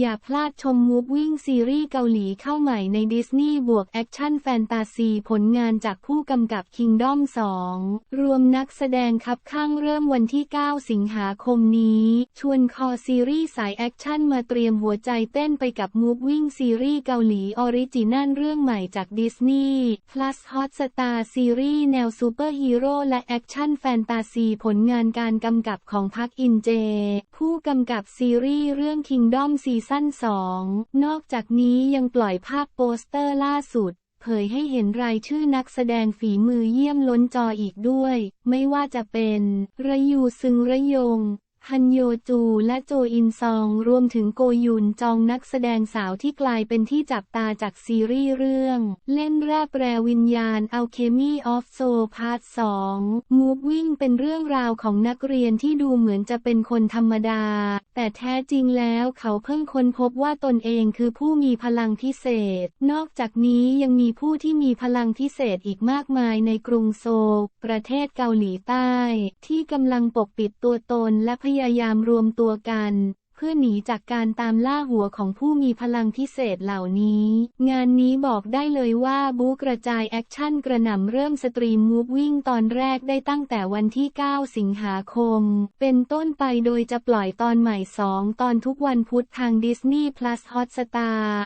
อย่าพลาดชมมูฟวิ่งซีรีส์เกาหลีเข้าใหม่ในดิสนีย์บวกแอคชั่นแฟนตาซีผลงานจากผู้กำกับ Kingdom 2 รวมนักแสดงคับข้างเริ่มวันที่ 9 สิงหาคมนี้ ชวนคอซีรีส์สายแอคชั่นมาเตรียมหัวใจเต้นไปกับมูฟวิ่งซีรีส์เกาหลีออริจินัลเรื่องใหม่จากดิสนีย์ plus Hotstar ซีรีส์แนวซูเปอร์ฮีโร่และแอคชั่นแฟนตาซีผลงานการกำกับของพักอินเจ ผู้กำกับซีรีส์เรื่อง Kingdom ซีซั่น 2 นอกจากนี้ยังปล่อยภาพโปสเตอร์ล่าสุด เผยให้เห็นรายชื่อนักแสดงฝีมือเยี่ยมล้นจออีกด้วย ไม่ว่าจะเป็น ระยูซึงระยง ฮันโยจูและโจอินซองรวมถึงโกยุนจองนักแสดงสาวที่กลายเป็นที่จับตาจากซีรีส์เรื่อง เล่นแรบแปรวิญญาณ Alchemy of Soul Part 2 Moving เป็นเรื่องราวของนักเรียนที่ดูเหมือนจะเป็นคนธรรมดา แต่แท้จริงแล้วเขาเพิ่งค้นพบว่าตนเองคือผู้มีพลังพิเศษ นอกจากนี้ยังมีผู้ที่มีพลังพิเศษอีกมากมายในกรุงโซลประเทศเกาหลีใต้ ที่กำลังปกปิดตัวตนและพยยายามรวมตัวกัน เพื่อหนีจากการตามล่าหัวของผู้มีพลังพิเศษเหล่านี้ งานนี้บอกได้เลยว่าบูกระจายแอคชั่นกระหน่ำเริ่มสตรีมมูฟวิ่งตอนแรกได้ตั้งแต่วันที่ 9 สิงหาคม เป็นต้นไปโดยจะปล่อยตอนใหม่ 2 ตอนทุกวันพุธทาง Disney Plus Hotstar